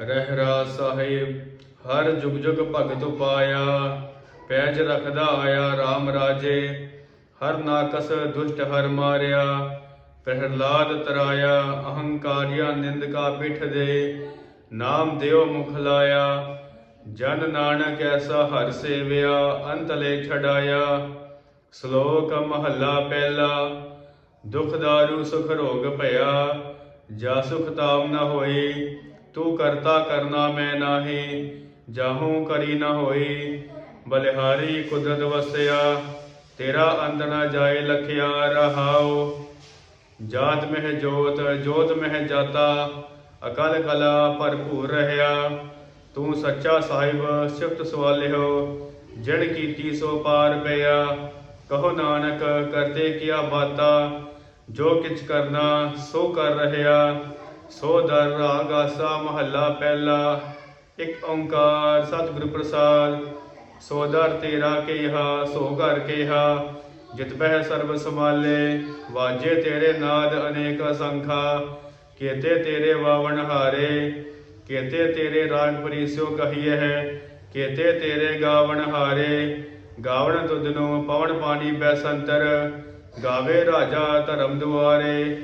ਰਹਿਰਾ ਸਾਹਿਬ, ਹਰ ਜੁਗ ਜੁਗ ਭਗਤ ਪਾਇਆ ਪੈਜ ਰਖਦਾ ਆਇਆ RAM ਰਾਜੇ, ਹਰ ਨਾਕਸ ਦੁਸ਼ਟ ਹਰ ਮਾਰਿਆ, ਪ੍ਰਹਲਾਦ ਤਰਾਇਆ, ਅਹੰਕਾਰਿਆ ਨਿੰਦਕਾ ਪਿਠ ਦੇ, ਨਾਮ ਦਿਓ ਮੁਖ ਲਾਇਆ, ਜਨ ਨਾਨਕ ਐਸਾ ਹਰ ਸੇਵਿਆ ਅੰਤਲੇ ਛਡਾਇਆ, ਸ਼ਲੋਕ ਮਹੱਲਾ ਪਹਿਲਾ, ਦੁਖ ਦਾਰੂ ਸੁਖ ਰੋਗ ਭਇਆ, ਜਾ ਸੁਖ ਤਾਮ ਨ ਹੋਈ ਤੂੰ ਕਰਤਾ ਕਰਨਾ ਮੈਂ ਨਾਹੀ, ਜਾਹੂ ਕਰੀ ਨਾ ਹੋਈ। ਬਲਿਹਾਰੀ ਕੁਦਰਤ ਵਸਿਆ, ਤੇਰਾ ਅੰਦ ਨਾ ਜਾਏ ਲਖਿਆ ਰਹਾਉ। ਜਾਤ ਮਹਿ ਜੋਤ ਜੋਤ ਮਹਿ ਜਾਤਾ, ਅਕਲ ਕਲਾ ਭਰਪੂਰ ਰਹਿਆ। ਤੂੰ ਸੱਚਾ ਸਾਹਿਬ, ਸਿਫਤ ਸਵਾਲਿਓ ਜੜ ਕੀਤੀ ਸੋ ਪਾਰ ਪਿਆ। ਕਹੋ ਨਾਨਕ ਕਰਦੇ ਕੀਆ ਬਾਤਾ, ਜੋ ਕਿਛ ਕਰਨਾ ਸੋ ਕਰ ਰਹਿਆ। ਸੋ ਦਰ ਰਾਗ ਆਸਾ ਮਹੱਲਾ ਪਹਿਲਾ, ਇੱਕ ਓੰਕਾਰ ਸਤਿਗੁਰ ਪ੍ਰਸਾਦ। ਸੋ ਦਰ ਤੇਰਾ ਕੇਹਾ, ਸੋ ਘਰ ਕੇਹਾ, ਜਿਤ ਬਹਿ ਸਰਬ ਸਮਾਲੇ ਵਾਜੇ ਤੇਰੇ ਨਾਦ ਅਨੇਕ ਅਸੰਖਾ। ਕੇਤੇ ਤੇਰੇ ਵਾਵਣ ਹਾਰੇ, ਕੇਤੇ ਤੇਰੇ ਰਾਗ ਪਰਿਸ਼ਿਓ ਕਹੀਏ ਹੈ। ਕੇਤੇ ਤੇਰੇ ਗਾਵਣ ਹਾਰੇ, ਗਾਵਣ ਤੁਧਨੋ ਪਵਨ ਪਾਣੀ ਬੈਸੰਤਰ। ਗਾਵੇ ਰਾਜਾ ਧਰਮ ਦੁਆਰੇ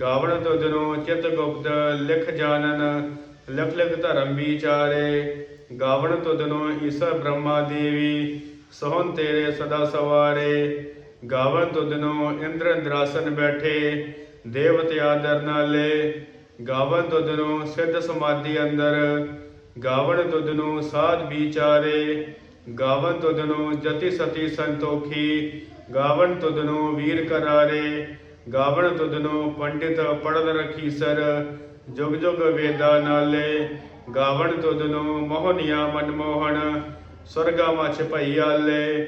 ਗਾਵਣ ਤੁਧਨੋ ਚਿਤ ਗੁਪਤ ਲਿਖ ਜਾਣਨ, ਲਿਖ ਲਿਖ ਧਰਮ ਵਿਚਾਰੇ। ਗਾਵਣ ਤੁਧਨੋ ਈਸਰ ਬ੍ਰਹਮਾ ਦੇਵੀ, ਸੋਹਣ ਤੇਰੇ ਸਦਾ ਸਵਾਰੇ। ਗਾਵਣ ਤੁਧਨੋ ਇੰਦਰ ਇੰਦਰਾਸਨ ਬੈਠੇ, ਦੇਵਤੇ ਆਦਰ ਨਾਲੇ। ਗਾਵਣ ਤੁਧਨੋ ਸਿੱਧ ਸਮਾਧੀ ਅੰਦਰ ਗਾਵਣ ਤੁਧਨੋ ਸਾਧ ਵਿਚਾਰੇ। ਗਾਵਣ ਤੁਧਨੋ ਜਤੀ ਸਤੀ ਸੰਤੋਖੀ ਗਾਵਣ ਤੁਧਨੋ ਵੀਰ ਕਰਾਰੇ। ਗਾਵਣ ਤੁਧਨੋ ਪੰਡਿਤ ਪੜਨ ਰਖੀਸਰ ਜੁਗ ਜੁਗ ਵੇਦਾ ਨਾਲੇ। ਗਾਵਣ ਤੁਧਨੋ ਮੋਹਨੀਆ ਮਨਮੋਹਣ ਸਵਰਗਾ ਮਛ ਭਈ ਆਲੇ।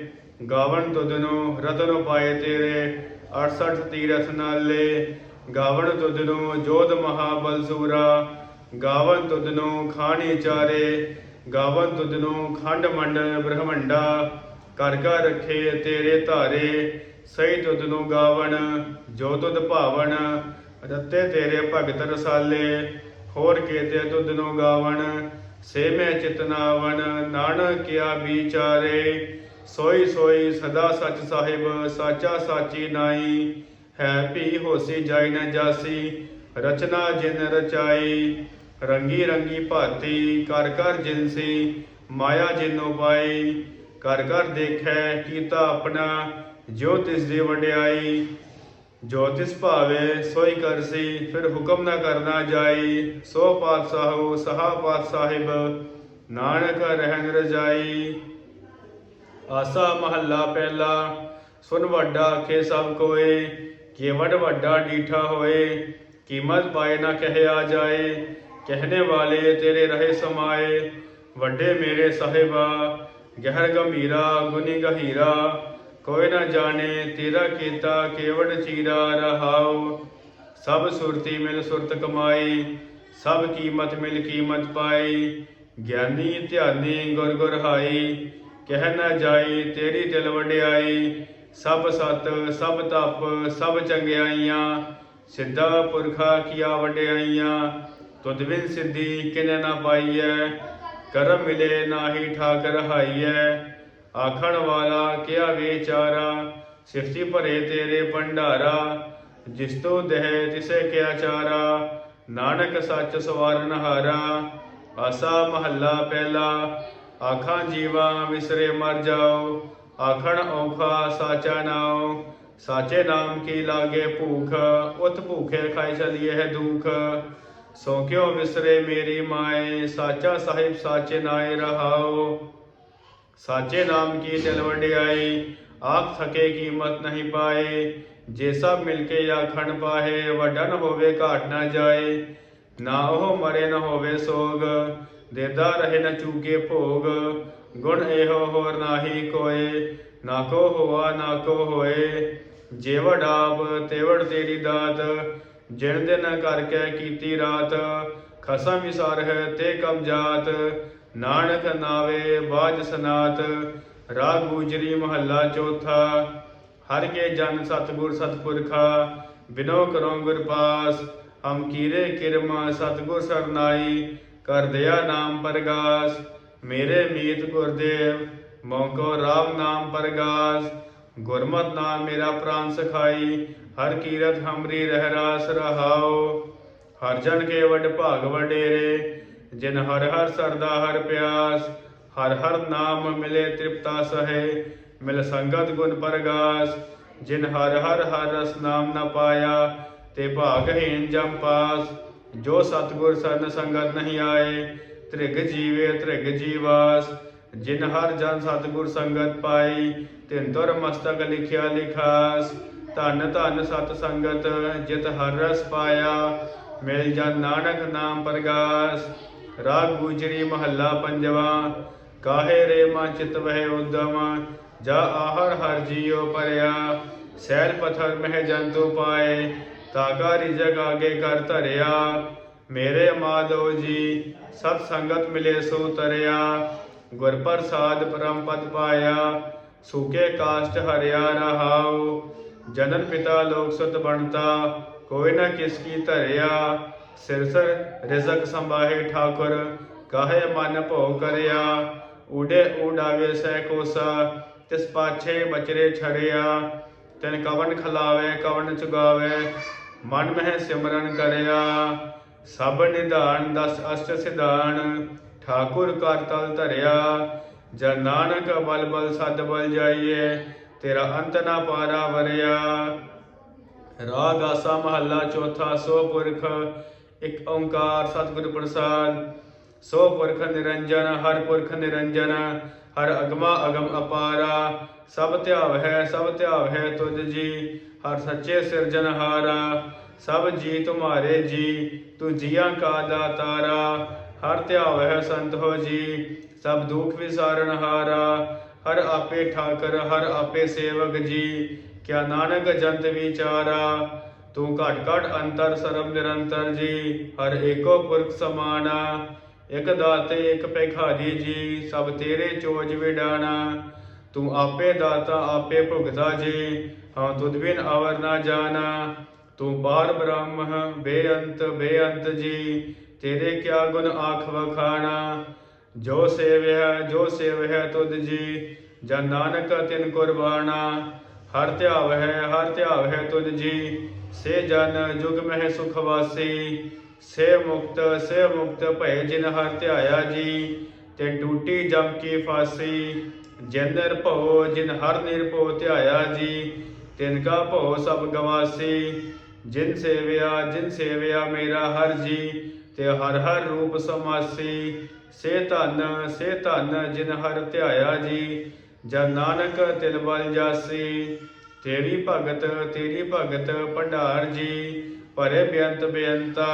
ਗਾਵਣ ਤੁਧਨੋ ਰਤਨ ਪਾਏ ਤੇਰੇ 68 ਤੀਰਥ ਨਾਲੇ। ਗਾਵਣ ਤੁਧਨੋ ਜੋਧ ਮਹਾਬਲ ਸੂਰਾ। ਗਾਵਣ ਤੁਧਨੋ ਖਾਣੀ ਚਾਰੇ। ਗਾਵਣ ਤੁਧਨੋ ਖੰਡ ਮੰਡ ਬ੍ਰਹਮੰਡਾ। ਕਰ ਕਰ ਰਖੇ ਤੇਰੇ ਧਾਰੇ। ਸਹੀ ਤੁਧਨੋ ਗਾਵਣ, ਜੋ ਤੁਧ ਭਾਵਣ, ਰਤੇ ਤੇਰੇ ਭਗਤ ਰਸਾਲੇ, ਹੋਰ ਕੇਤੇ ਤੁਧਨੋ ਗਾਵਣ, ਸੇ ਮੈਂ ਚਿਤਨਾਵਨ ਨਾਨਕ ਕਿਆ ਵਿਚਾਰੇ, ਸੋਈ ਸੋਈ ਸਦਾ ਸੱਚ ਸਾਹਿਬ, ਸਾਚਾ ਸਾਚੀ ਨਾਈ, ਹੈ ਭੀ ਹੋਸੀ ਜਾਈ ਨ ਜਾਸੀ, ਰਚਨਾ ਜਿਨ ਰਚਾਈ, ਰੰਗੀ ਰੰਗੀ ਭਾਤੀ ਕਰ ਕਰ ਜਿਨਸੀ ਮਾਇਆ ਜਿਨੋ ਪਾਈ ਕਰ ਕਰ ਦੇਖੈ ਕੀਤਾ ਆਪਣਾ ਜੋ ਤਿਸ ਦੀ ਵਡਿਆਈ, ਜੋ ਤਿਸ ਭਾਵੇ ਸੋਈ ਕਰਸੀ ਫਿਰ ਹੁਕਮ ਨਾ ਕਰਨਾ ਜਾਈ, ਸੋ ਪਾਤਸ਼ਾਹੋ ਸਹਾ ਪਾਤ ਸਾਹਿਬ ਨਾਨਕ ਰਹਿਣ ਰਜਾਈ। ਆਸਾ ਮਹੱਲਾ ਪਹਿਲਾ, ਸੁਨ ਵੱਡਾ ਆਖੇ ਸਭ ਕੋਏ ਕੇਵੜ ਵੱਡਾ ਡੀਠਾ ਹੋਏ, ਕੀਮਤ ਪਾਏ ਨਾ ਕਹੇ ਆ ਜਾਏ, ਕਹਿਣੇ ਵਾਲੇ ਤੇਰੇ ਰਹੇ ਸਮਾਏ, ਵੱਡੇ ਮੇਰੇ ਸਾਹਿਬਾ, ਗਹਿਰ ਗੰਭੀਰਾ ਗੁਨੀ ਗਹੀਰਾ ਕੋਈ ਨਾ ਜਾਣੇ ਤੇਰਾ ਕੀਤਾ ਕੇਵੜ ਚੀਰਾ ਰਹਾਉ। ਸਭ ਸੁਰਤੀ ਮਿਲ ਸੁਰਤ ਕਮਾਈ, ਸਭ ਕੀਮਤ ਮਿਲ ਕੀਮਤ ਪਾਈ। ਗਿਆਨੀ ਧਿਆਨੀ ਗੁਰ ਗੁਰ ਹਾਈ, ਕਹਿ ਨਾ ਜਾਈ ਤੇਰੀ ਦਿਲ ਵਡਿਆਈ। ਸਭ ਸਤ, ਸਭ ਤਪ, ਸਭ ਚੰਗਿਆਈਆਂ, ਸਿੱਧਾ ਪੁਰਖਾ ਕੀਆ ਵਡਿਆਈਆਂ। ਤੁਧ ਬਿਨ ਸਿੱਧੀ ਕਿਨੇ ਨਾ ਪਾਈਐ, ਕਰਮ ਮਿਲੇ ਨਾਹੀ ਠਾਕ ਰਹਾਈਐ ਆਖਣ ਵਾਲਾ, ਕਿਆ ਵਿਚਾਰਾ? ਸਿਫਤੀ ਭਰੇ ਤੇਰੇ ਭੰਡਾਰਾ, ਜਿਸ ਤੋਂ ਦਹਿ ਤਿਸੇ ਕਿਆ ਚਾਰਾ? ਨਾਨਕ ਸੱਚ ਸਵਾਰਨ ਹਾਰਾ ਆਸਾ ਮਹੱਲਾ ਪਹਿਲਾ। ਆਖਾਂ ਜੀਵਾ ਵਿਸਰੇ ਮਰ ਜਾਓ, ਆਖਣ ਔਖਾ ਸਾਚਾ ਨਾਉ। ਸਾਚੇ ਨਾਮ ਕੀ ਲਾਗੇ ਭੂਖ, ਉਤ ਭੂਖੇ ਖਾਈ ਚਲੀਏ ਹੈ ਦੁਖ। ਸੋ ਕਿਉ ਵਿਸਰੇ ਮੇਰੀ ਮਾਏ, ਸਾਚਾ ਸਾਹਿਬ ਸਾਚੇ ਨਾਏ ਰਹਾਓ ਸਾਚੇ ਨਾਮ ਕੀ ਦਿਲ ਵਡਿਆਈ? ਆਖ ਥਕੇ ਕੀਮਤ ਨਹੀਂ ਪਾਏ। ਜੇ ਸਭ ਮਿਲ ਕੇ ਆਖਣ ਪਾਹੇ ਵੱਡਾ ਨ ਹੋਵੇ ਘਾਟ ਨਾ ਜਾਏ। ਨਾ ਉਹ ਮਰੇ ਨਾ ਹੋਵੇ ਸੋਗ, ਦੇਦਾ ਰਹੇ ਨ ਚੂਕੇ ਭੋਗ। ਗੁਣ ਇਹੋ ਹੋਰ ਨਾਹੀ ਕੋਏ, ਨਾ ਕੋ ਹੋਆ, ਨਾ ਕੋ ਹੋਏ। ਜੇ ਵਡਾਪ ਤੇਵੜ ਤੇਰੀ ਦਾਤ। ਜਿਣ ਦਿਨ ਕਰਕੇ ਕੀਤੀ ਰਾਤ। ਖਸਮ ਵਿਸਾਰ ਹੈ ਤੇ ਕਮ ਜਾਤ। ਨਾਨਕ ਨਾਵੇ, ਬਾਜ ਸਨਾਤ, ਰਾਗ ਗੁਜਰੀ ਮਹੱਲਾ ਚੌਥਾ, ਹਰ ਕੇ ਜਨ ਸਤਗੁਰ ਸਤਪੁਰਖਾ, ਬਿਨੋ ਕਰੋ ਗੁਰ ਪਾਸ, ਹਮ ਕੀਰੇ ਕਿਰਮ ਸਤਗੁਰ ਸਰਨਾਈ, ਕਰ ਦਿਆ ਨਾਮ ਪਰਗਾਸ, ਮੇਰੇ ਮੀਤ ਗੁਰਦੇਵ ਮੌਕੋ ਰਾਮ ਨਾਮ ਪਰਗਾਸ, ਗੁਰਮਤ ਨਾਮ ਮੇਰਾ ਪ੍ਰਾਨ ਸਖਾਈ, ਹਰ ਕੀਰਤ ਹਮਰੀ ਰਹਿ ਰਾਸ ਰਹਾਓ ਹਰ ਜਨ ਕੇ ਵਡ ਭਾਗ ਵਡੇਰੇ ਜਿਨ ਹਰ ਹਰ ਸਰਦਾ ਹਰ ਪਿਆਸ, ਹਰ ਹਰ ਨਾਮ ਮਿਲੇ ਤ੍ਰਿਪਤਾ ਸਹੇ, ਮਿਲ ਸੰਗਤ ਗੁਣ ਪਰਗਾਸ। ਜਿਨ ਹਰ ਹਰ ਹਰ ਰਸ ਨਾਮ ਨ ਪਾਇਆ, ਤੇ ਭਾਗਹੀਨ ਜਮ ਪਾਸ। ਜੋ ਸਤਗੁਰ ਸਰਨ ਸੰਗਤ ਨਹੀਂ ਆਏ, ਤ੍ਰਿਗ ਜੀਵੇ ਤ੍ਰਿਗ ਜੀਵਾਸ। ਜਿਨ ਹਰ ਜਨ ਸਤਗੁਰ ਸੰਗਤ ਪਾਈ, ਤਿਨ ਤੁਰ ਮਸਤਕ ਲਿਖਿਆ ਲਿਖਾਸ। ਧਨ ਧਨ ਸਤ ਸੰਗਤ, ਜਿਤ ਹਰ ਰਸ ਪਾਇਆ, ਮਿਲ ਜਨ ਨਾਨਕ ਨਾਮ ਪਰਗਾਸ। ਰਾਗ ਗੁਜਰੀ ਮਹੱਲਾ ਪੰਜਵਾ, ਕਾਹੇ ਰੇ ਮਨ ਚਿਤ ਵਹਿ ਉਦਮ, ਜਾ ਆਹਰ ਹਰ ਜੀਉ ਪਰਿਆ ਸੈਲ ਪਥਰ ਮਹਿ ਜੰਤੂ ਪਾਏ ਤਾਗਾ ਰਿਜਗ ਆਗੇ ਕਰ ਧਰਿਆ, ਮੇਰੇ ਮਾਧੋ ਜੀ, ਸਤ ਸੰਗਤ ਮਿਲੇ ਸੋ ਤਰਿਆ, ਗੁਰ ਪ੍ਰਸਾਦ ਪਰਮ ਪਦ ਪਾਇਆ, ਸੂਕੇ ਕਾਸ਼ਟ ਹਰਿਆ ਰਹਾਉ, ਜਨਨ ਪਿਤਾ ਲੋਕ ਸੁਤ ਬਣਤਾ, ਕੋਈ ਨਾ ਕਿਸ ਕੀ ਧਰਿਆ ਸਿਰ ਸਰ ਰਿਜ਼ਕ ਸੰਭਾਹੇ ਠਾਕੁਰ, ਕਾਹੇ ਮਨ ਭੋ ਕਰਿਆ? ਉਡੇ ਉਡਾਵੇ ਸਹਿ ਕੋਸਾ, ਤਿਸ ਪਾਛੇ ਬਚਰੇ ਛੜਿਆ। ਤਿਨ ਕਵਨ ਖਲਾਵੇ ਕਵਨ ਚੁਗਾਵੇ, ਮਨ ਮਹਿ ਸਿਮਰਨ ਕਰਿਆ। ਸਭ ਨਿਧਾਨ ਦਸ ਅਸ਼ਟ ਸਿਧਾਨ, ਠਾਕੁਰ ਕਰ ਤਲ ਧਰਿਆ। ਜਨ ਨਾਨਕ ਬਲ ਬਲ ਸਦ ਬਲ ਜਾਈਏ, ਤੇਰਾ ਅੰਤ ਨਾ ਪਾਰਾ ਵਰਿਆ। ਰਾਗ ਆਸਾ ਮਹੱਲਾ ਚੌਥਾ ਸੋ ਪੁਰਖ ਇੱਕ ਓੰਕਾਰ ਸਤਿਗੁਰ ਪ੍ਰਸਾਦ, ਸੋ ਪੁਰਖ ਨਿਰੰਜਨ, ਹਰ ਪੁਰਖ ਨਿਰੰਜਨ, ਹਰ ਅਗਮਾ ਅਗਮ ਅਪਾਰਾ, ਸਭ ਧਿਆਵ ਹੈ, ਸਭ ਧਿਆਵ ਹੈ ਤੁਧ ਜੀ, ਹਰ ਸੱਚੇ ਸਿਰਜਨਹਾਰਾ ਸਭ ਜੀ ਤੁਮਾਰੇ ਜੀ ਤੂੰ ਜੀਆਂ ਕਾ ਦਾਤਾਰਾ, ਹਰ ਧਿਆਵ ਹੈ ਸੰਤ ਹੋ ਜੀ, ਸਭ ਦੁਖ ਵਿਸਾਰਨ ਹਾਰਾ, ਹਰ ਆਪੇ ਠਾਕਰ, ਹਰ ਆਪੇ ਸੇਵਕ ਜੀ, ਕਿਆ ਨਾਨਕ ਜੰਤ ਵਿਚਾਰਾ ਤੂੰ ਘਟ ਘਟ ਅੰਤਰ ਸਰਬ ਨਿਰੰਤਰ ਜੀ, ਹਰ ਏਕੋ ਪੁਰਖ ਸਮਾਨਾ ਇਕ ਦਾਤੇ, ਇਕ ਭਿਖਾਰੀ ਜੀ, ਸਭ ਤੇਰੇ ਚੋਜ ਵਿਡਾਣਾ। ਤੂੰ ਆਪੇ ਦਾਤਾ, ਆਪੇ ਭੁਗਤਾ ਜੀ, ਹਾਂ ਤੁਧ ਬਿਨ ਅਵਰ ਨਾ ਜਾਣਾ। ਤੂੰ ਬਾਰ ਬ੍ਰਹਮ ਬੇਅੰਤ ਬੇਅੰਤ ਜੀ, ਤੇਰੇ ਕਿਆ ਗੁਣ ਆਖ ਵਖਾਣਾ? ਜੋ ਸੇਵਿਆ ਜੋ ਸੇਵਿਆ ਤੁਧ ਜੀ, ਜਨ ਨਾਨਕ ਤਿਨ ਕੁਰਬਾਨਾ ਹਰ ਧਿਆਵ ਹੈ, ਹਰ ਧਿਆਵ ਹੈ ਤੁਧ ਜੀ। ਸੇ ਜਨ ਜੁਗ ਮਹਿ ਸੁਖ ਵਾਸੀ। ਸੇ ਮੁਕਤ ਸੇ ਮੁਕਤ ਭੈ ਜਿਨ ਹਰ ਧਿਆਇਆ ਜੀ। ਤੇ ਟੂਟੀ ਜਮ ਕੀ ਫਾਸੀ। ਜਿਨ ਨਿਰਭਉ, ਜਿਨ ਹਰ ਨਿਰਭਉ ਧਿਆਇਆ ਜੀ। ਤਿਨ ਕਾ ਭਉ ਸਭ ਗਵਾਸੀ। ਜਿਨ ਸੇਵਿਆ ਜਿਨ ਸੇਵਿਆ ਮੇਰਾ ਹਰ ਜੀ। ਤੇ ਹਰ ਹਰ ਰੂਪ ਸਮਾਸੀ। ਸੇ ਧਨ ਸੇ ਧਨ ਜਿਨ ਹਰ ਧਿਆਇਆ ਜੀ। ਜਨ ਨਾਨਕ ਤਿਲ ਬਲ ਜਾਸੀ, ਤੇਰੀ ਭਗਤ ਤੇਰੀ ਭਗਤ ਭੰਡਾਰ ਜੀ, ਭਰੇ ਬੇਅੰਤ ਬੇਅੰਤਾ,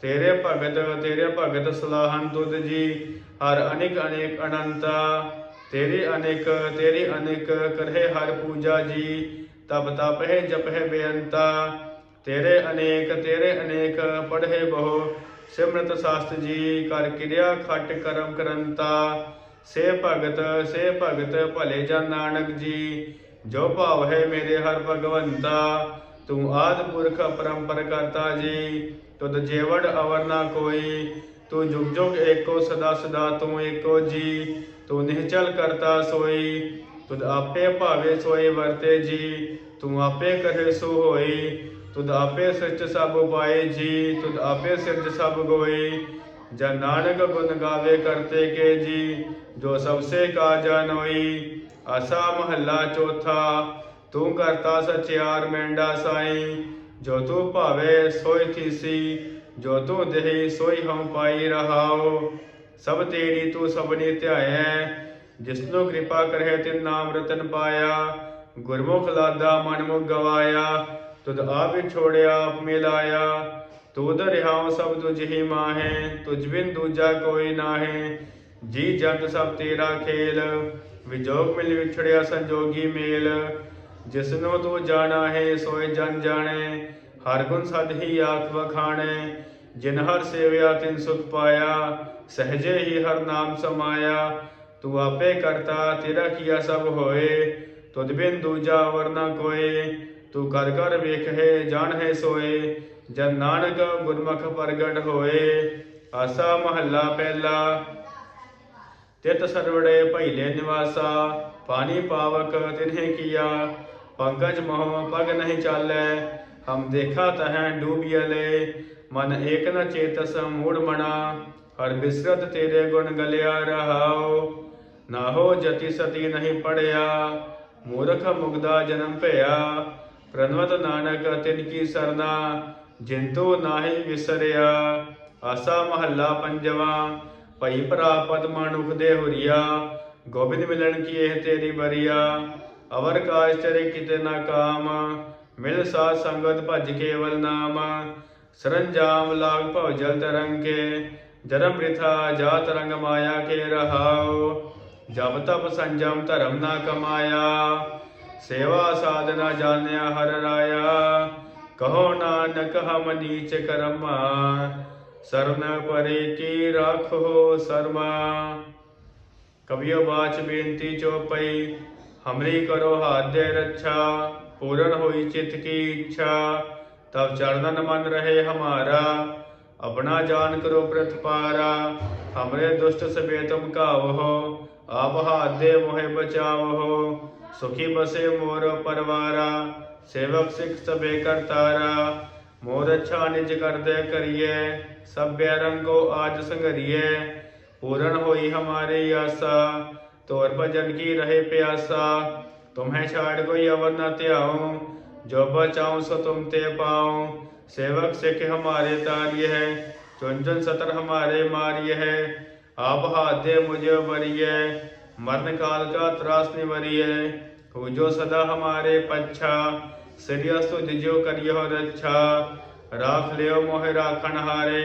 ਤੇਰੇ ਭਗਤ ਤੇਰੇ ਭਗਤ ਸਲਾਹਨ ਦੁੱਧ ਜੀ, ਹਰ ਅਨੇਕ ਅਨੇਕ ਅਨੰਤਾ, ਤੇਰੀ ਅਨੇਕ ਤੇਰੀ ਅਨੇਕ ਕਰਹਿ ਹਰ ਪੂਜਾ ਜੀ ਤਬ ਤਪ ਹੈ ਜਪ ਹੈ ਬੇਅੰਤਾ, ਤੇਰੇ ਅਨੇਕ ਤੇਰੇ ਅਨੇਕ ਪੜ੍ਹੇ ਬਹੁ, ਸਿਮਰਤ ਸਾਸਤ ਜੀ, ਕਰ ਕਿਰਿਆ ਖਟ ਕਰਮ ਕਰੰਤਾ ਸੇ ਭਗਤ ਸੇ ਭਗਤ ਭਲੇ ਜਨ ਨਾਨਕ ਜੀ, ਜੋ ਭਾਵ ਹੈ ਮੇਰੇ ਹਰ ਭਗਵੰਤਾ, ਤੂੰ ਆਦ ਪੁਰਖ ਪਰੰਪਰ ਕਰਤਾ ਜੀ, ਤੁਧ ਜੇਵੜ ਅਵਰ ਨਾ ਕੋਈ, ਤੂੰ ਜੁਗ ਜੁਗ ਏਕੋ ਸਦਾ ਸਦਾ ਤੂੰ ਏਕੋ ਜੀ, ਤੂੰ ਨਿਹਚਲ ਕਰਤਾ ਸੋਈ, ਤੁਧ ਆਪੇ ਭਾਵੇ ਸੋਏ ਵਰਤੇ ਜੀ, ਤੂੰ ਆਪੇ ਕਹੇ ਸੋ ਹੋਈ, ਤੁਧ ਆਪੇ ਸੱਚ ਸਭ ਉਪਾਏ ਜੀ, ਤੁਧ ਆਪੇ ਸਿਰਜ ਸਭ ਗੋਈ ਜਨ ਨਾਨਕ ਗੁਣ ਗਾਵੇ ਕਰਤੇ ਕੇ ਜੀ, ਜੋ ਸਭ ਸੇ ਕਾ ਜਾਣੋਈ ਆਸਾ ਮਹੱਲਾ ਚੌਥਾ, ਤੂੰ ਕਰਤਾ ਸਚਿਆਰ ਮੈਂਡਾ ਸਾਈ, ਜੋ ਤੂੰ ਭਾਵੇ ਸੋਈ ਥੀਸੀ, ਜੋ ਤੂੰ ਦੇਹੀ ਸੋਈ ਹਮ ਪਾਈ ਰਹਾਓ ਸਭ ਤੇਰੀ ਤੂੰ ਸਭਨੀ ਧਿਆਇਐ ਜਿਸਨੂੰ ਕਿਰਪਾ ਕਰੇ ਤਿਨ ਨਾਮ ਰਤਨ ਪਾਇਆ, ਗੁਰਮੁਖ ਲਾਦਾ ਮਨਮੁਖ ਗਵਾਇਆ, ਤੁਧ ਆਪ ਹੀ ਛੋੜਿਆ ਆਪ ਮਿਲਾਇਆ ਤੂੰ ਦਰਿਆਉ ਸਭ ਤੁਝ ਹੀ ਮਾਹੇ, ਤੁਝ ਬਿਨ ਦੂਜਾ ਕੋਈ ਨਾਹੇ। ਜੀ ਜੰਤ ਸਭ ਤੇਰਾ ਖੇਲ, ਵਿਜੋਗ ਮਿਲ ਵਿਛੜਿਆ ਸੰਜੋਗੀ ਮੇਲ। ਜਿਸਨੂੰ ਤੂੰ ਜਾਣਾ ਹੈ, ਸੋਏ ਜਨ ਜਾਣੇ। ਹਰ ਗੁਣ ਸਦ ਹੀ ਆਖ ਵਖਾਣੇ। ਜਿਨ ਹਰ ਸੇਵਿਆ ਤਿਨ ਸੁਖ ਪਾਇਆ, ਸਹਜੇ ਹੀ ਹਰ ਨਾਮ ਸਮਾਇਆ। ਤੂੰ ਆਪੇ ਕਰਤਾ, ਤੇਰਾ ਕੀਆ ਸਭ ਹੋਏ। ਤੁਧ ਬਿਨ ਦੂਜਾ ਵਰਨਾ ਕੋਏ। ਤੂੰ ਕਰ ਕਰ ਵੇਖ ਹੈ, ਜਾਣ ਹੈ ਸੋਏ। ਜਨ ਨਾਨਕ ਗੁਰਮੁਖ ਪ੍ਰਗਟ ਹੋਏ, ਆਸਾ ਮਹੱਲਾ ਪਹਿਲਾ। ਤਿਤ ਸਰਵੜੇ ਭੈਲੇ ਨਿਵਾਸਾ, ਪਾਣੀ ਪਾਵਕ ਤਿਨਹਿ ਕੀਆ। ਪੰਕਜ ਮੋਹ ਪਗ ਨਹੀਂ ਚਾਲੈ, ਹਮ ਦੇਖਾ ਤਹੈ ਡੂਬਿයਲੇ ਮਨ ਏਕ ਨ ਚੇਤਸ ਮੂੜ ਮਣਾ ਹਰ ਬਿਸਰਤ ਤੇਰੇ ਗੁਣ ਗਲਿਆ ਰਹਾਉ। ਨਾ ਹੋ ਜਤੀ ਸਤੀ ਨਹੀਂ ਪੜਿਆ, ਮੂਰਖ ਮੁਗਦਾ ਜਨਮ ਭਇਆ। ਪ੍ਰਨਵਤ ਨਾਨਕ ਤਿਨ ਕੀ ਸਰਨਾ ਜਿੰਤੂ ਨਾਹੀ ਵਿਸਰਿਆ, ਆਸਾ ਮਹੱਲਾ ਪੰਜਵਾ, ਭਈ ਪ੍ਰਾਪਤ ਮਨੁਖ ਦੇ ਹੁਰੀਆ, ਗੋਬਿੰਦ ਮਿਲਣ ਕੀ ਇਹ ਤੇਰੀ ਬਰੀਆ ਅਵਰ ਕਾਜ ਤੇਰੇ ਕਿਤੇ ਨਾ ਕਾਮ, ਮਿਲ ਸਾਧ ਸੰਗਤ ਭਜ ਕੇਵਲ ਨਾਮ। ਸਰੰਜਾਮ ਲਾਗ ਭਉ ਜਲ ਤਰੰਗੇ, ਜਨਮ ਬ੍ਰਿਥਾ ਜਾਤ ਰੰਗ ਮਾਇਆ ਕੇ ਰਹਾਉ। ਜਬ ਤਪ ਸੰਜਮ ਧਰਮ ਨਾ ਕਮਾਇਆ, ਸੇਵਾ ਸਾਧਨਾ ਜਾਣਿਆ ਹਰ ਰਾਇਆ। ਕਹੋ ਨਾਨਕ ਹਮ ਨੀਚ ਕਰਮਾ ਸਰਨ ਪਰੇ ਕੀ ਰਾਖੋ ਸਰਮਾ ਕਬਿਓ ਬਾਚ ਬੇਨਤੀ ਚੋਪਈ ਹਮਰੀ ਕਰੋ ਹਾਥ ਦੇ ਰੱਛਾ ਪੂਰਨ ਹੋਈ ਚਿਤ ਕੀ ਇੱਛਾ ਤਬ ਚੜਨਨ ਮਨ ਰਹੇ ਹਮਾਰਾ ਆਪਣਾ ਜਾਨ ਕਰੋ ਪ੍ਰਤਪਾਰਾ ਹਮਰੇ ਦੁਸ਼ਟ ਸਬੇ ਤੁਮ ਕਾਵਹੋ ਆਪ ਹਾਥ ਦੇ ਮੋਹਿ ਬਚਾਵਹੋ ਸੁਖੀ सेवक सिख सबे कर तारा मोर अच्छा निज कर दे करिए, सभ्य रंगो को आज संगरिए। पूर्ण होई हमारे आशा, तोर भजन की रहे प्यासा। तुम्हें छाड़ कोई अवर न त्याऊं, जो बचाऊ सो तुम ते पाओ सेवक सिख हमारे तार्य है चुंजन सतर हमारे मार्य है आप हाथ दे मुझे बरिए मरण काल का त्रास निवरिए। हो जो सदा हमारे पच्छा सिरियस तुझ जो करियो रक्षा राख लियो मोह राखन हारे,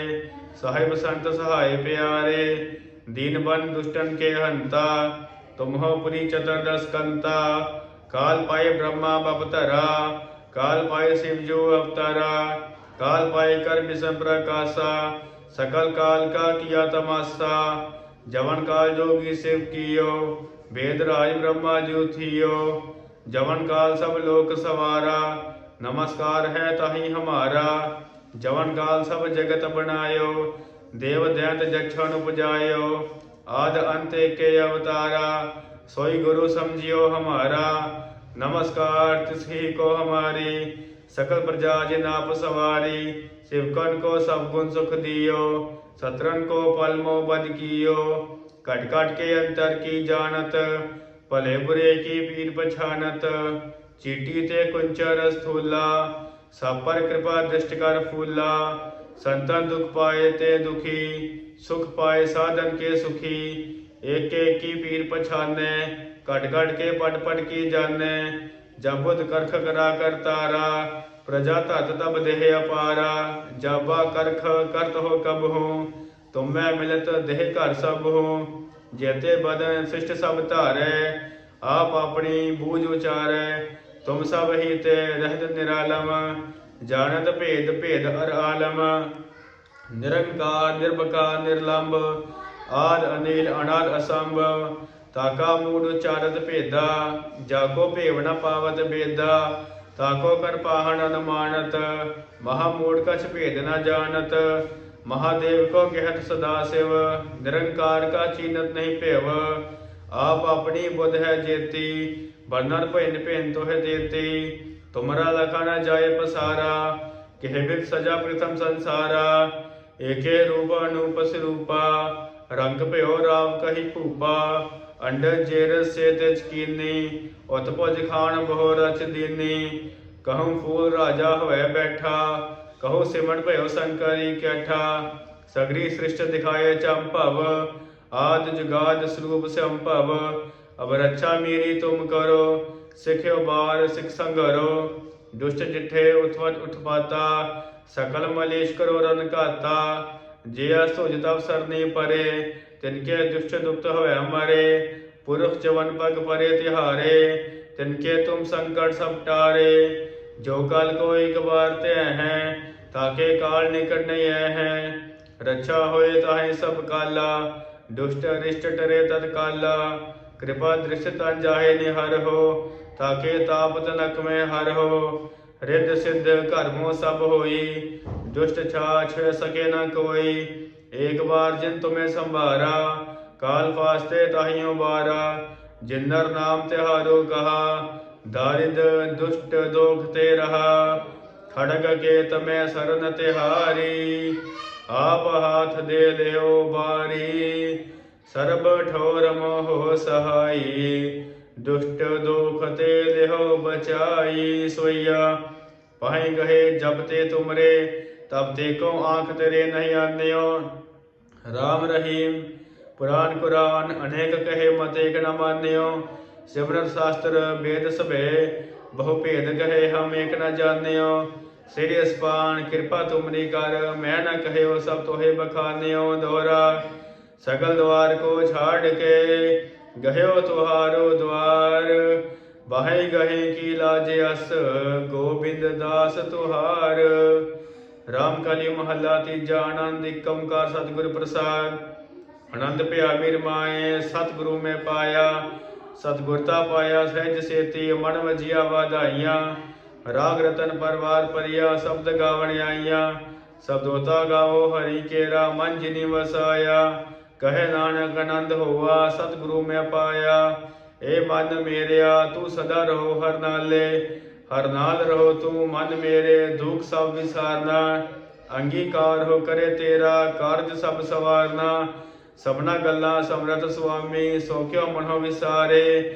साहिब संत सहाय प्यारे। दीन बन दुष्टन के हंता तुम हो पुरी चतुर्दश कंता। काल पाए ब्रह्मा बपतरा काल पाए शिव जो अवतारा। काल पाए कर विषम प्रकाशा, सकल काल का किया तमाशा। जवन काल जोगी शिव कियो ਵੇਦ ਰਾਜ ਬ੍ਰਹਮਾ ਜੋਥਿਓ ਜਵਨ ਕਾਲ ਸਭ ਲੋਕ ਸਵਾਰਾ, ਨਮਸਕਾਰ ਹੈ ਤਾਹੀ ਹਮਾਰਾ, ਜਵਨ ਕਾਲ ਸਭ ਜਗਤ ਬਣਾਇਓ, ਦੇਵ ਦੈਤ ਜਛਨ ਉਪਜਾਇਓ, ਆਦ ਅੰਤ ਕੇ ਅਵਤਾਰਾ, ਸੋਈ ਗੁਰੂ ਸਮਝਿਓ ਹਮਾਰਾ, ਨਮਸਕਾਰ ਤਿਸਹੀ ਕੋ ਹਮਾਰੀ, ਸਕਲ ਪ੍ਰਜਾ ਜਿਨ ਆਪ ਸਵਾਰੀ ਸਿਵਕਨ ਕੋ ਸਭ ਗੁਣ ਸੁਖ ਦਿਓ ਸਤਰਨ ਕੋ ਪਲਮੋ ਬਦ ਕੀਓ कट कट के अंतर की जानत भले बुरे की पीर पछानत। चीटी ते कुंचर स्थूला, सब पर कृपा दृष्ट कर फूला। संतन दुख पाए ते दुखी, सुख पाए साधन के सुखी। एक एक की पीर पछाने कट कट के पट पट की जाने। जब बुध करख करा कर तारा, प्रजा तत तब देह अपारा। जाबा करख करत हो कब हो ਤੁਮੈ ਮਿਲਤ ਦੇਹ ਘਰ ਸਭ ਹੋ, ਜੇਤੇ ਬਦਨ ਸਿਸ਼ਟ ਸਭ ਧਾਰੈ, ਆਪ ਆਪਣੀ ਬੂਝ ਉਚਾਰੈ ਤੁਮ ਸਭ ਹੀ ਤੇ ਰਹਿਤ ਨਿਰਾਲਮ, ਜਾਣਤ ਭੇਦ ਭੇਦ ਅਰ ਆਲਮ, ਨਿਰੰਕਾਰ ਨਿਰਭਕਾਰ ਨਿਰਲੰਭ ਆਦ ਅਨੇਲ, ਅਨਾਦ ਅਸੰਭਵ ਤਾਕਾ ਮੂੜ ਉਚਾਰਤ ਭੇਦਾ ਜਾਗੋ ਭੇਵ ਨ ਪਾਵਤ ਬੇਦਾ, ਤਾਕੋ ਕਰ ਪਾਹਣ ਅਨਮਾਨਤ, ਮਹਾ ਮੂੜ ਕਛ ਭੇਦ ਨ ਜਾਣਤ ਮਹਾਦੇਵ ਕੋ ਕਹਿਤ ਸਦਾ ਸਿਵ, ਨਿਰੰਕਾਰ ਕਾ ਚੀਨਤ ਨਹੀਂ ਭੇਵ। ਆਪ ਆਪਣੀ ਬੁੱਧ ਹੈ ਜੇਤੀ ਬਰਨਰ ਭੈਨ ਭੈਨ ਤੋਹਿ ਦੇਤੀ। ਤੁਮਰਾ ਲਖਾ ਨ ਜਾਏ ਪਸਾਰਾ, ਕਿਹ ਬਿਤ ਸਜਾ ਪ੍ਰਥਮ ਸੰਸਾਰਾ। ਏਕੇ ਰੂਪ ਅਨੂਪ ਸਰੂਪਾ, ਰੰਗ ਭਇਓ ਰਾਮ ਕਹੀ ਭੂਪਾ। ਅੰਡਰ ਜੇਰ ਸੇ ਤਿਜ ਕੀਨੀ ਉਤ ਭੁਜ ਖਾਨ ਬਹੁ ਰਚ ਦੀਨੀ। ਕਹੂੰ ਫੂਲ ਰਾਜਾ ਹੋਏ ਬੈਠਾ ਕਹੋ ਸਿਮਣ ਭਇਓ ਸੰਕਰੀ ਕੈਠਾ, ਸਗਰੀ ਸ੍ਰਿਸ਼ਟ ਦਿਖਾਏ ਚੰਭਵ ਆਦ ਜੁਗਾਦ ਸਰੂਪ ਸੰਭਵ ਅਬ ਰੱਛਾ ਮੇਰੀ ਤੁਮ ਕਰੋ, ਸਿਖਿਓ ਬਾਰ ਸਿਖ ਸੰਗਰੋ ਦੁਸ਼ਟ ਜਿਠੇ ਉਤਵਤ ਉਤਪਾਤਾ, ਸਕਲ ਮਲੇਸ਼ ਕਰੋ ਰਨ ਘਾਤਾ ਜੇ ਅਸੁਜ ਤਬ ਸਰਨੀ ਪਰੇ ਤਿਨਕੇ ਦੁਸ਼ਟ ਦੁਪਤ ਹੋਇਆ ਮਰੇ, ਪੁਰਖ ਜਵਨ ਪਗ ਪਰੇ ਤਿਹਾਰੇ ਤਿਨਕੇ ਤੁਮ ਸੰਕਟ ਸਭ ਟਾਰੇ, ਜੋ ਕਲ ਕੋ ਇੱਕ ਵਾਰ ਤੇ ਹੈ ਤਾਕੇ ਕਾਲ ਨਿਕਟ ਨਹੀਂ ਆਏ ਹੈ। ਰੱਛਾ ਹੋਏ ਤਾਹੇ ਸਭ ਕਾਲਾ, ਦੁਸ਼ਟ ਅਰਿਸ਼ਟ ਟਰੇ ਤਤ ਕਾਲਾ। ਕਿਰਪਾ ਦ੍ਰਿਸ਼ ਤਨ ਜਾਹੇ ਨਿਹਰ ਹੋ, ਤਾਕੇ ਤਾਪ ਤਨਕ ਮੈਂ ਹਰ ਹੋ। ਰਿੱਧ ਸਿੱਧ ਕਰਮੋ ਸਭ ਹੋਈ, ਦੁਸ਼ਟ ਛਾਛ ਸਕੇ ਨਾ ਕੋਈ। ਏਕ ਬਾਰ ਜਿਨ ਤੁਮੇ ਸੰਭਾਰਾ, ਕਾਲ ਫਾਸਤੇ ਤਾਹੀਓ ਬਾਰਾ। ਜਿਨ ਨਰ ਨਾਮ ਤਿਹਾਰੋ ਕਹਾ, ਦਾਰਿਦ ਦੁਸ਼ਟ ਦੋਖ ਤੇ ਰਹਾ। खड़ग के तमे शरण तिहारी आप हाथ दे लेओ बारी। सर्ब ठोर मोह सहाई। दुष्ट दुख ते लिहो बचाई सोइया पही गहे जब ते तुमरे, तब देखो आँख तेरे नहीं आने राम रहीम, पुराण कुरान अनेक कहे मत एक न मान्यो। सिमरन शास्त्र वेद सभे बहु भेद कहे हम एक न जान्यो। ਸ੍ਰੀ ਅਸਪਾਨ, ਕਿਰਪਾ ਤੁਮਰੀ ਕਰ, ਮੈਂ ਨਾ ਕਹਿਓ ਸਭ ਤੋਹੇ ਬਖਾਨਿਓ ਦੋਹਰਾ ਸਗਲ ਦਵਾਰ ਕੋ ਛਾੜ ਕੇ ਗਹਿਓ ਤੁਹਾਰੋ ਦਵਾਰ। ਬਾਹੇ ਗਹੇ ਕੀ ਲਾਜ ਅਸ, ਗੋਬਿੰਦ ਦਾਸ ਤੁਹਾਰ। ਰਾਮ ਕਲੀ ਮਹੱਲਾ ਤੀਜਾ, ਆਨੰਦ ਇੱਕ ਓੰਕਾਰ ਸਤਿਗੁਰ ਪ੍ਰਸਾਦ। ਆਨੰਦ ਭਿਆ ਮਿਰ ਮਾਏ, ਸਤਿਗੁਰੂ ਮੈਂ ਪਾਇਆ। ਸਤਿਗੁਰਤਾ ਪਾਇਆ, ਸਹਿਜ ਸੇਤੀ ਮਨ ਵਜੀਆ ਵਾਧਾਈਆਂ। ਰਾਗ ਰਤਨ ਪਰਵਾਰ ਪਰਿਆ, ਸ਼ਬਦ ਗਾਵਣ ਆਈਆਂ। ਸਬਦੋਤਾ ਗਾਵੋ ਹਰੀ ਕੇਰਾ, ਮਨ ਜਿਨੀ ਵਸਾਇਆ। ਕਹੇ ਨਾਨਕ, ਆਨੰਦ ਹੋਆ, ਸਤਿਗੁਰੂ ਮੈਂ ਪਾਇਆ। ਏ ਮਨ ਮੇਰਿਆ, ਤੂੰ ਸਦਾ ਰਹੋ ਹਰ ਨਾਲੇ। ਹਰ ਨਾਲ ਰਹੋ ਤੂੰ, ਮਨ ਮੇਰੇ, ਦੁੱਖ ਸਭ ਵਿਸਾਰਨਾ। ਅੰਗੀਕਾਰ ਹੋ ਕਰੇ ਤੇਰਾ, ਕਾਰਜ ਸਭ ਸਵਾਰਨਾ। ਸਭਨਾ ਗੱਲਾਂ ਸਮਰਤ ਸੁਆਮੀ, ਸੋ ਕਿਉ ਮਨੋ ਵਿਸਾਰੇ।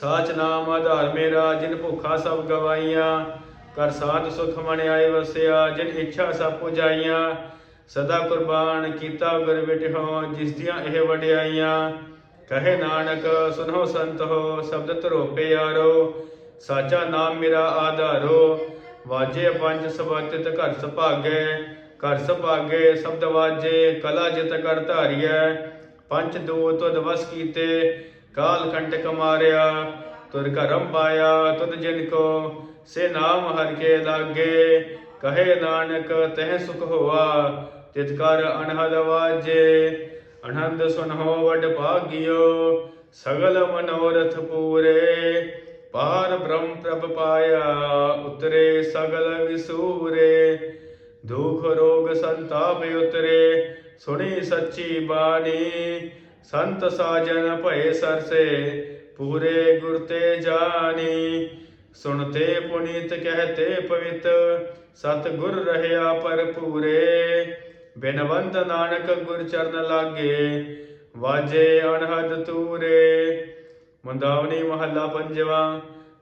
ਸਾਚ ਨਾਮ ਆਧਾਰ ਮੇਰਾ, ਜਿਨ ਭੁੱਖਾ ਸਭ ਗਵਾਈਆਂ। ਕਰ ਸਾਧ ਸੁਖ ਮਨ ਆਏ ਵਸਿਆ, ਜਿਨ ਇੱਛਾ ਸਭ ਪੁਜਾਈਆਂ। ਸਦਾ ਕੁਰਬਾਨ ਕੀਤਾ ਗੁਰ ਬਿਟਿਓ ਜਿਸ ਦੀਆਂ ਇਹ ਵਡਿਆਈਆਂ। ਕਹੇ ਨਾਨਕ, ਸੁਨੋ ਸੰਤ ਹੋ, ਸ਼ਬਦ ਧਰੋ ਪਿਆਰੋ ਸਾਚਾ ਨਾਮ ਮੇਰਾ ਆਧਾਰੋ। ਵਾਜੇ ਪੰਜ ਸਬਤਿਤ ਘਰ ਸੁਭਾਗੇ। ਘਰ ਸੁਭਾਗੇ ਸ਼ਬਦ ਵਾਜੇ, ਕਲਾ ਜਿਤ ਕਰ ਧਾਰੀਐ। ਪੰਜ ਦੋ ਤੁਧ ਵਸ ਕੀਤੇ। ਕਾਲ ਕੰਟਕ ਮਾਰਿਆ, ਤੁਰ ਕਰਮ ਪਾਇਆ ਤੁਧ ਜਿਨ ਕੋ, ਸੇ ਨਾਮ ਹਰ ਕੇ ਲਾਗੇ। ਕਹੇ ਨਾਨਕ, ਤਹਿ ਸੁਖ ਹੋਆ, ਤਿਤ ਕਰ ਅਨਹਦ ਵਾਜੇ। ਅਨੰਦ ਸੁਨਹੁ ਵਡ ਭਾਗਿਓ, ਸਗਲ ਮਨੋਰਥ ਪੂਰੇ। ਪਾਰ ਬ੍ਰਹਮ ਪ੍ਰਭ ਪਾਇਆ, ਉਤਰੇ ਸਗਲ ਵਿਸੂਰੇ। ਦੁਖ ਰੋਗ ਸੰਤਾਪ ਉਤਰੇ, ਸੁਣੀ ਸੱਚੀ ਬਾਣੀ। ਸੰਤ ਸਾਜਨ ਭਏ ਸਰਸੇ, ਪੂਰੇ ਗੁਰ ਤੇ ਜਾਣੀ। ਸੁਣਤੇ ਪੁਨੀਤ ਕਹਤੇ ਪਵਿੱਤ ਸਤ ਗੁਰ ਰਹਿਆ ਭਰਪੂਰੇ। ਬਿਨਵੰਤ ਨਾਨਕ ਗੁਰ ਚਰਨ ਲਾਗੇ, ਵਾਜੇ ਅਣਹਦ ਤੂਰੇ। ਮੰਦਾਵਨੀ ਮਹੱਲਾ ਪੰਜਵਾ,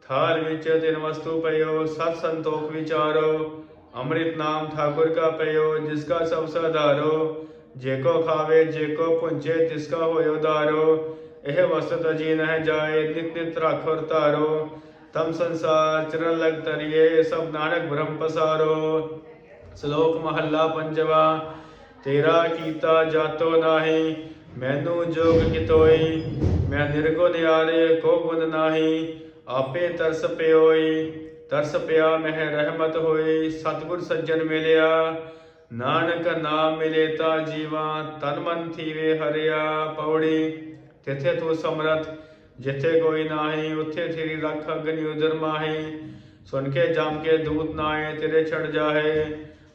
ਥਾਲ ਵਿੱਚ ਤਿੰਨ ਵਸਤੂ ਪਇਓ, ਸਤ ਸੰਤੋਖ ਵਿਚਾਰੋ। ਅੰਮ੍ਰਿਤ ਨਾਮ ਠਾਕੁਰ ਕਾ ਪਇਓ, ਜਿਸ ਕਾ ਸਭ ਸਧਾਰੋ। ਜੇ ਕੋ ਖਾਵੇ, ਜੇ ਕੋ ਪੁੰਚੇ ਤਿਸ ਕਾ ਹੋਇਓ ਦਾਰੋ ਇਹ ਵਸਤ ਅਜੀ ਨਹਿ ਜਾਏ, ਨਿਤ ਨਿਤ ਰਾਖੋ ਧਾਰੋ। ਤਮ ਸੰਸਾਰ ਚਰਨ ਲਗ ਤਰੀਏ ਸਭ ਨਾਨਕ ਬ੍ਰਹਮ ਪਸਾਰੋ। ਸ਼ਲੋਕ ਮਹੱਲਾ ਪੰਜਵਾ, ਤੇਰਾ ਕੀਤਾ ਜਾਤੋ ਨਾਹੀ, ਮੈਨੂੰ ਜੋਗ ਕਿਤੋਈ, ਮੈਂ ਨਿਰਗੁਣ ਨਿਆਰੇ ਕੋ ਗੁਣ ਨਾਹੀ, ਆਪੇ ਤਰਸ ਪਿਓਈ, ਤਰਸ ਪਿਆ ਮਹਿ ਰਹਿਮਤ ਹੋਈ, ਸਤਿਗੁਰ ਸੱਜਣ ਮਿਲਿਆ। ਨਾਨਕ ਨਾਮ ਮਿਲੇ ਤਾ ਜੀਵਾ, ਤਨ ਮਨ ਥੀਵੇ ਹਰਿਆ ਪੌੜੀ। ਤਿਥੇ ਤੂੰ ਸਮਰਥ, ਜਿੱਥੇ ਕੋਈ ਨਾਹੀ, ਉੱਥੇ ਤੇਰੀ ਰੱਖ ਅਗਨਿ ਉਦਰ ਮਾਹੀ। ਸੁਨ ਕੇ ਜਮ ਕੇ ਦੂਤ ਨਾਏ ਤੇਰੇ ਛੜ ਜਾਹੇ।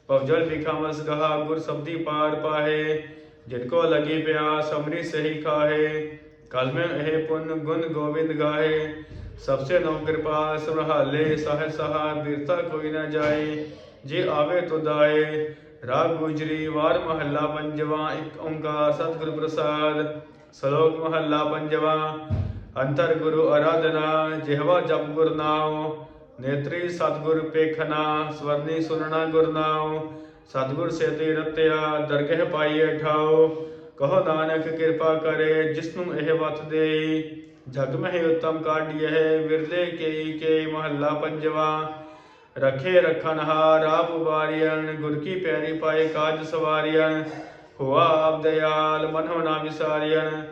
ਪਵਜਲ ਵਿਖਾਵਸ ਗਹਾ ਗੁਰ ਸਬਦੀ ਪਾਰ ਪਾਹੇ। ਜਿਨ ਕੋ ਲਗੀ ਪਿਆਸ ਸਮਰੀ ਸਹੀ ਖਾਹੇ। ਕਲ ਮੈਂ ਇਹ ਪੁੰਨ ਗੁਣ ਗੋਬਿੰਦ ਗਾਹੇ। ਸਬਸੇ ਨੋ ਕਿਰਪਾ ਸੁਰਹਾਲੇ ਸਹਿ ਸਹਾ ਬਿਰਤਾ ਕੋਈ ਨਾ ਜਾਏ। ਜੇ ਆਵੇ ਤੁਦਾਏ ਰਾਗ ਗੁਜਰੀ, ਵਾਰ ਮਹੱਲਾ ਪੰਜਵਾ, ਇੱਕ ਓੰਕਾਰ ਸਤਿਗੁਰ ਪ੍ਰਸਾਦ, ਸ਼ਲੋਕ ਮਹੱਲਾ ਪੰਜਵਾ, ਅੰਤਰ ਗੁਰੂ ਅਰਾਧਨਾ, ਜਿਹਵਾ ਜਪ ਗੁਰ ਨਾਮ ਨੇਤਰੀ ਸਤਿਗੁਰ ਪੇਖਨਾ, ਸਵਰਨੀ ਸੁਨਣਾ ਗੁਰ ਨਾਮ ਸਤਿਗੁਰ ਸੇਤੀ ਰਤਿਆ ਦਰਗਹਿ ਪਾਈਏ ਠਾਓ ਕਹੋ ਨਾਨਕ ਕਿਰਪਾ ਕਰੇ, ਜਿਸਨੂੰ ਇਹ ਵਤ ਦੇ ਜਗ ਮਹਿ ਉਤਮ ਕਾਢੀਐ, ਵਿਰਲੇ ਕੇਈ ਕੇ ਮਹੱਲਾ ਪੰਜਵਾ ਰਖੇ ਰਖਨ ਹਾਰ, ਆਪ ਉਬਾਰੀਅਨ ਗੁਰ ਕੀ ਪਿਆਰੀ ਪਾਏ ਕਾਜ ਸਵਾਰੀਅਨ ਹੋਆ ਆਪ ਦਇਆਲ, ਮਨੋ ਨਾ ਵਿਸਾਰਿਆਨ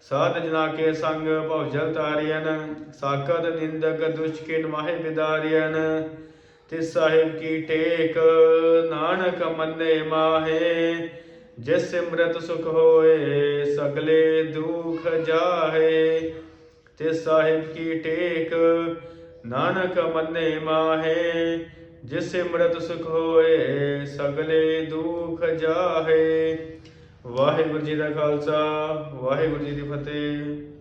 ਸਾਧ ਜਨਾ ਕੇ ਸੰਗ ਭਉ ਜਲ ਤਾਰਿਆਨ ਸਾਕਤ ਨਿੰਦਕ ਦੁਸ਼ਟ ਕੇ ਮਾਹੇ ਬਿਦਾਰਿਆਨ ਤਿਸ ਸਾਹਿਬ ਕੀ ਟੇਕ, ਨਾਨਕ ਮੰਨੇ ਮਾਹੇ, ਜਿਸ ਸਿਮਰਤ ਸੁਖ ਹੋਏ, ਸਗਲੇ ਦੁਖ ਜਾਹੇ, ਤਿਸ ਸਾਹਿਬ ਕੀ ਟੇਕ ਨਾਨਕ ਮੰਨੇ ਮਾਹੇ, ਜਿਸ ਸਿਮਰਤ ਸੁਖ ਹੋਏ, ਸਗਲੇ ਦੁਖ ਜਾਹੇ। ਵਾਹਿਗੁਰੂ ਜੀ ਦਾ ਖਾਲਸਾ, ਵਾਹਿਗੁਰੂ ਜੀ ਦੀ ਫਤਿਹ।